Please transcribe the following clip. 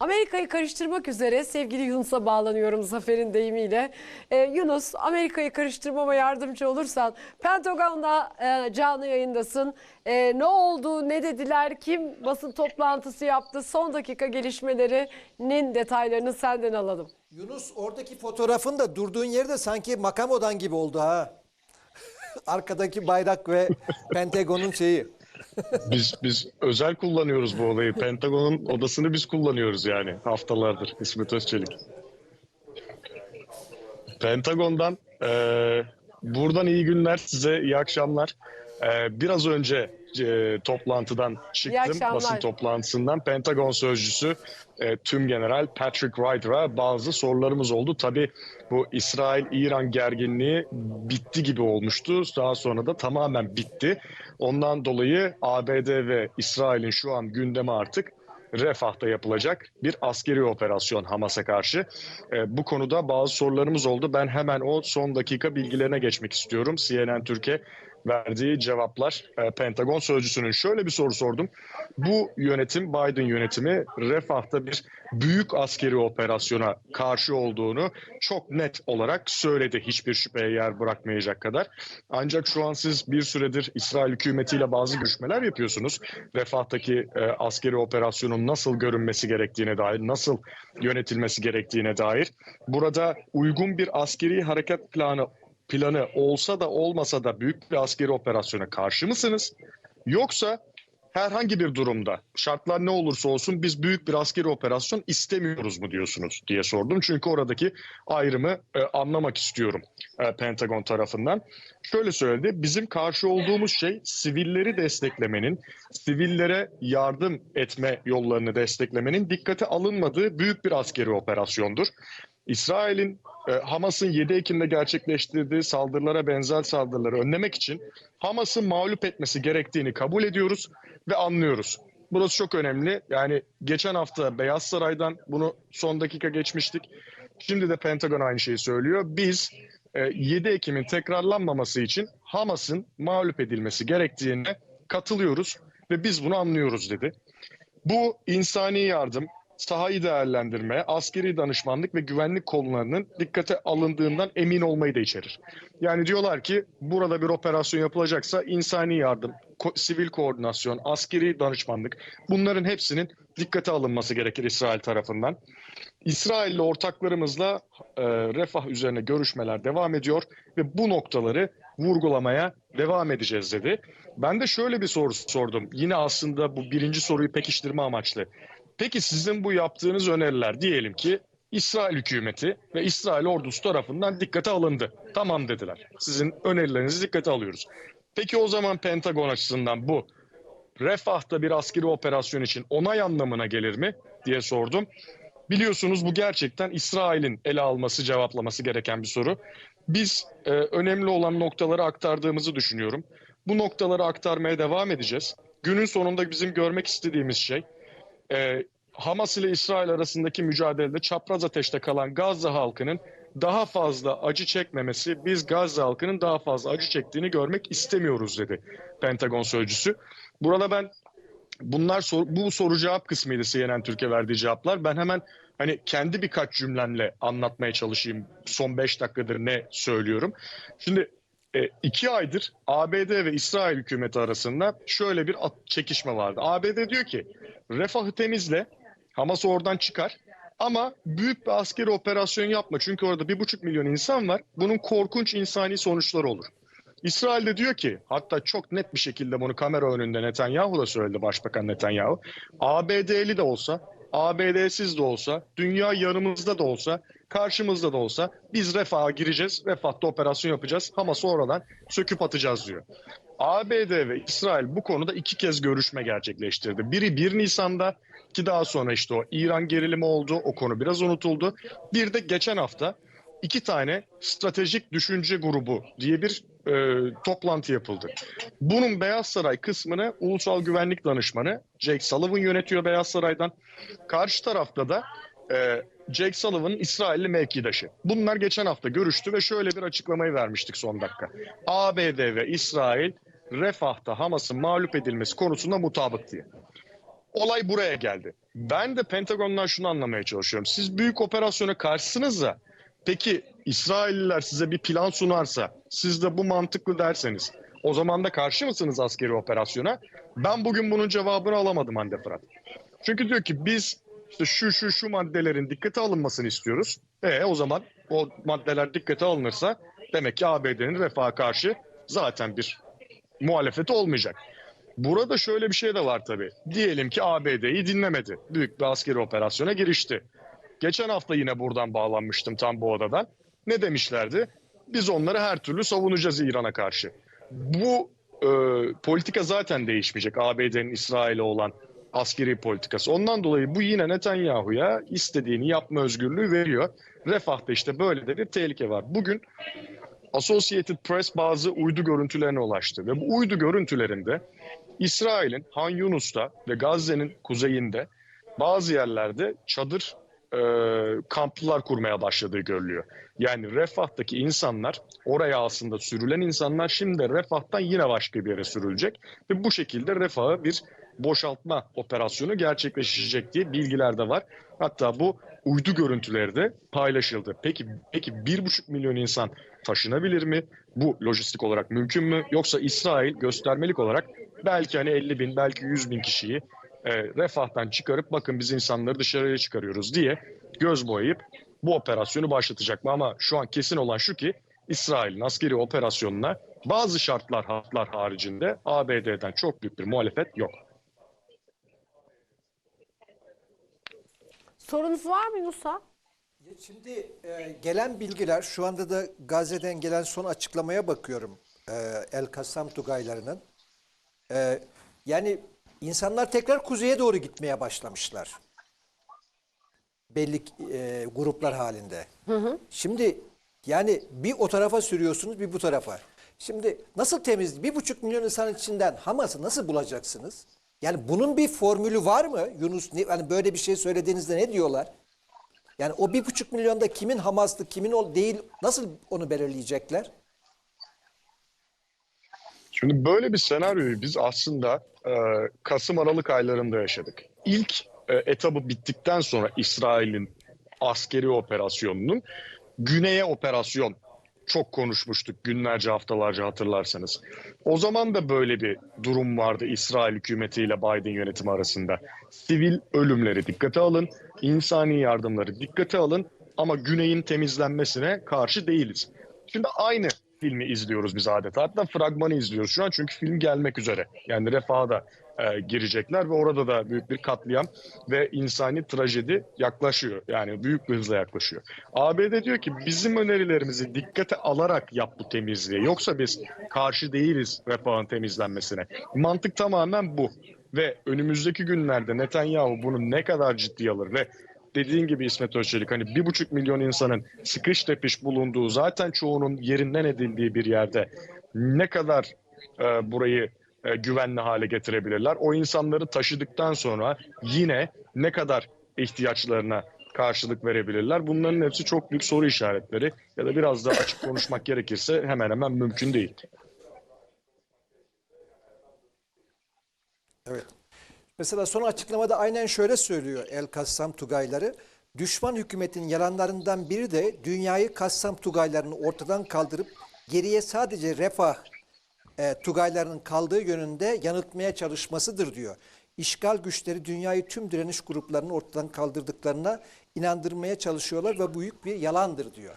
Amerika'yı karıştırmak üzere sevgili Yunus'a bağlanıyorum Zafer'in deyimiyle. Ee, Yunus Amerika'yı karıştırmama yardımcı olursan Pentagon'da e, canlı yayındasın. E, ne oldu, ne dediler, kim basın toplantısı yaptı, son dakika gelişmelerinin detaylarını senden alalım. Yunus oradaki fotoğrafın da durduğun yerde sanki makam odan gibi oldu ha. Arkadaki bayrak ve Pentagon'un şeyi. Biz biz özel kullanıyoruz bu olayı. Pentagon'un odasını biz kullanıyoruz yani haftalardır İsmet Özçelik. Pentagon'dan eee, buradan iyi günler size, iyi akşamlar. Eee, biraz önce eee, toplantıdan çıktım, basın toplantısından. Pentagon sözcüsü eee, Tüm General Patrick Ryder'a bazı sorularımız oldu. Tabii bu İsrail-İran gerginliği bitti gibi olmuştu. Daha sonra da tamamen bitti. Ondan dolayı ABD ve İsrail'in şu an gündemi artık Refah'ta yapılacak bir askeri operasyon Hamas'a karşı. E, bu konuda bazı sorularımız oldu. Ben hemen o son dakika bilgilerine geçmek istiyorum. CNN Türkiye verdiği cevaplar e, Pentagon sözcüsünün şöyle bir soru sordum. Bu yönetim Biden yönetimi Refah'ta bir büyük askeri operasyona karşı olduğunu çok net olarak söyledi. Hiçbir şüpheye yer bırakmayacak kadar. Ancak şu an siz bir süredir İsrail hükümetiyle bazı görüşmeler yapıyorsunuz. Refah'taki e, askeri operasyonun nasıl görünmesi gerektiğine dair, nasıl yönetilmesi gerektiğine dair. Burada uygun bir askeri hareket planı planı olsa da olmasa da büyük bir askeri operasyona karşı mısınız? Yoksa herhangi bir durumda şartlar ne olursa olsun biz büyük bir askeri operasyon istemiyoruz mu diyorsunuz diye sordum. Çünkü oradaki ayrımı e, anlamak istiyorum e, Pentagon tarafından. Şöyle söyledi bizim karşı olduğumuz şey sivilleri desteklemenin, sivillere yardım etme yollarını desteklemenin dikkate alınmadığı büyük bir askeri operasyondur. İsrail'in e, Hamas'ın 7 Ekim'de gerçekleştirdiği saldırılara benzer saldırıları önlemek için Hamas'ı mağlup etmesi gerektiğini kabul ediyoruz ve anlıyoruz. Burası çok önemli. Yani geçen hafta Beyaz Saray'dan bunu son dakika geçmiştik. Şimdi de Pentagon aynı şeyi söylüyor. Biz e, 7 Ekim'in tekrarlanmaması için Hamas'ın mağlup edilmesi gerektiğine katılıyoruz ve biz bunu anlıyoruz dedi. Bu insani yardım, sahayı değerlendirme, askeri danışmanlık ve güvenlik konularının dikkate alındığından emin olmayı da içerir. Yani diyorlar ki burada bir operasyon yapılacaksa insani yardım, ko- sivil koordinasyon, askeri danışmanlık bunların hepsinin dikkate alınması gerekir İsrail tarafından. İsrail'le ortaklarımızla e, refah üzerine görüşmeler devam ediyor ve bu noktaları vurgulamaya devam edeceğiz dedi. Ben de şöyle bir soru sordum. Yine aslında bu birinci soruyu pekiştirme amaçlı. Peki sizin bu yaptığınız öneriler diyelim ki İsrail hükümeti ve İsrail ordusu tarafından dikkate alındı. Tamam dediler. Sizin önerilerinizi dikkate alıyoruz. Peki o zaman Pentagon açısından bu Refah'ta bir askeri operasyon için onay anlamına gelir mi diye sordum. Biliyorsunuz bu gerçekten İsrail'in ele alması, cevaplaması gereken bir soru. Biz e, önemli olan noktaları aktardığımızı düşünüyorum. Bu noktaları aktarmaya devam edeceğiz. Günün sonunda bizim görmek istediğimiz şey e, Hamas ile İsrail arasındaki mücadelede çapraz ateşte kalan Gazze halkının daha fazla acı çekmemesi, biz Gazze halkının daha fazla acı çektiğini görmek istemiyoruz dedi Pentagon sözcüsü. Burada ben bunlar sor, bu soru cevap kısmıydı CNN Türkiye verdiği cevaplar. Ben hemen hani kendi birkaç cümlemle anlatmaya çalışayım. Son 5 dakikadır ne söylüyorum. Şimdi e, iki aydır ABD ve İsrail hükümeti arasında şöyle bir çekişme vardı. ABD diyor ki refahı temizle, Hamas oradan çıkar. Ama büyük bir askeri operasyon yapma. Çünkü orada bir buçuk milyon insan var. Bunun korkunç insani sonuçları olur. İsrail de diyor ki hatta çok net bir şekilde bunu kamera önünde Netanyahu da söyledi Başbakan Netanyahu. ABD'li de olsa, ABD'siz de olsa, dünya yanımızda da olsa, karşımızda da olsa biz refaha gireceğiz, refahta operasyon yapacağız, Hamas'ı oradan söküp atacağız diyor. ABD ve İsrail bu konuda iki kez görüşme gerçekleştirdi. Biri 1 Nisan'da ki daha sonra işte o İran gerilimi oldu, o konu biraz unutuldu. Bir de geçen hafta iki tane stratejik düşünce grubu diye bir e, toplantı yapıldı. Bunun Beyaz Saray kısmını Ulusal Güvenlik Danışmanı Jake Sullivan yönetiyor Beyaz Saray'dan. Karşı tarafta da e, Jake Sullivan'ın İsrailli mevkidaşı. Bunlar geçen hafta görüştü ve şöyle bir açıklamayı vermiştik son dakika. ABD ve İsrail Refah'ta Hamas'ın mağlup edilmesi konusunda mutabık diye. olay buraya geldi. Ben de Pentagon'dan şunu anlamaya çalışıyorum. Siz büyük operasyona karşısınız da peki İsrailliler size bir plan sunarsa siz de bu mantıklı derseniz o zaman da karşı mısınız askeri operasyona? Ben bugün bunun cevabını alamadım Hande Fırat. Çünkü diyor ki biz işte şu şu şu maddelerin dikkate alınmasını istiyoruz. E o zaman o maddeler dikkate alınırsa demek ki ABD'nin refaha karşı zaten bir muhalefeti olmayacak. Burada şöyle bir şey de var tabii. Diyelim ki ABD'yi dinlemedi. Büyük bir askeri operasyona girişti. Geçen hafta yine buradan bağlanmıştım tam bu odadan. Ne demişlerdi? Biz onları her türlü savunacağız İran'a karşı. Bu e, politika zaten değişmeyecek. ABD'nin İsrail'e olan askeri politikası. Ondan dolayı bu yine Netanyahu'ya istediğini yapma özgürlüğü veriyor. Refah'ta işte böyle de bir tehlike var. Bugün Associated Press bazı uydu görüntülerine ulaştı ve bu uydu görüntülerinde İsrail'in Han Yunus'ta ve Gazze'nin kuzeyinde bazı yerlerde çadır e, kamplar kurmaya başladığı görülüyor. Yani Refah'taki insanlar oraya aslında sürülen insanlar şimdi Refah'tan yine başka bir yere sürülecek ve bu şekilde Refah'ı bir boşaltma operasyonu gerçekleşecek diye bilgiler de var. Hatta bu uydu görüntüleri de paylaşıldı. Peki peki bir buçuk milyon insan taşınabilir mi? Bu lojistik olarak mümkün mü? Yoksa İsrail göstermelik olarak belki hani 50 bin belki 100 bin kişiyi e, refahtan çıkarıp bakın biz insanları dışarıya çıkarıyoruz diye göz boyayıp bu operasyonu başlatacak mı? Ama şu an kesin olan şu ki İsrail'in askeri operasyonuna bazı şartlar hatlar haricinde ABD'den çok büyük bir muhalefet yok. Sorunuz var mı Yunus'a? Şimdi e, gelen bilgiler şu anda da Gazze'den gelen son açıklamaya bakıyorum. E, El Kassam Tugaylarının. E, yani insanlar tekrar kuzeye doğru gitmeye başlamışlar. Belli e, gruplar halinde. Şimdi yani bir o tarafa sürüyorsunuz bir bu tarafa. Şimdi nasıl temiz bir buçuk milyon insan içinden Hamas'ı nasıl bulacaksınız? Yani bunun bir formülü var mı? Yunus ne, hani böyle bir şey söylediğinizde ne diyorlar? Yani o bir buçuk milyonda kimin Hamaslı, kimin ol değil, nasıl onu belirleyecekler? Şimdi böyle bir senaryoyu biz aslında e, Kasım Aralık aylarında yaşadık. İlk e, etabı bittikten sonra İsrail'in askeri operasyonunun güneye operasyon çok konuşmuştuk günlerce haftalarca hatırlarsanız. O zaman da böyle bir durum vardı İsrail hükümetiyle Biden yönetimi arasında. Sivil ölümleri dikkate alın, insani yardımları dikkate alın ama güneyin temizlenmesine karşı değiliz. Şimdi aynı filmi izliyoruz biz adeta. Hatta fragmanı izliyoruz şu an çünkü film gelmek üzere. Yani refaha da e, girecekler ve orada da büyük bir katliam ve insani trajedi yaklaşıyor. Yani büyük bir hızla yaklaşıyor. ABD diyor ki bizim önerilerimizi dikkate alarak yap bu temizliği. Yoksa biz karşı değiliz refahın temizlenmesine. Mantık tamamen bu. Ve önümüzdeki günlerde Netanyahu bunu ne kadar ciddiye alır ve dediğin gibi İsmet Özçelik hani bir buçuk milyon insanın sıkış tepiş bulunduğu zaten çoğunun yerinden edildiği bir yerde ne kadar e, burayı e, güvenli hale getirebilirler? O insanları taşıdıktan sonra yine ne kadar ihtiyaçlarına karşılık verebilirler? Bunların hepsi çok büyük soru işaretleri ya da biraz daha açık konuşmak gerekirse hemen hemen mümkün değil. Evet. Mesela son açıklamada aynen şöyle söylüyor El Kassam Tugayları. Düşman hükümetin yalanlarından biri de dünyayı Kassam Tugaylarını ortadan kaldırıp geriye sadece refah e, Tugaylarının kaldığı yönünde yanıltmaya çalışmasıdır diyor. İşgal güçleri dünyayı tüm direniş gruplarının ortadan kaldırdıklarına inandırmaya çalışıyorlar ve büyük bir yalandır diyor.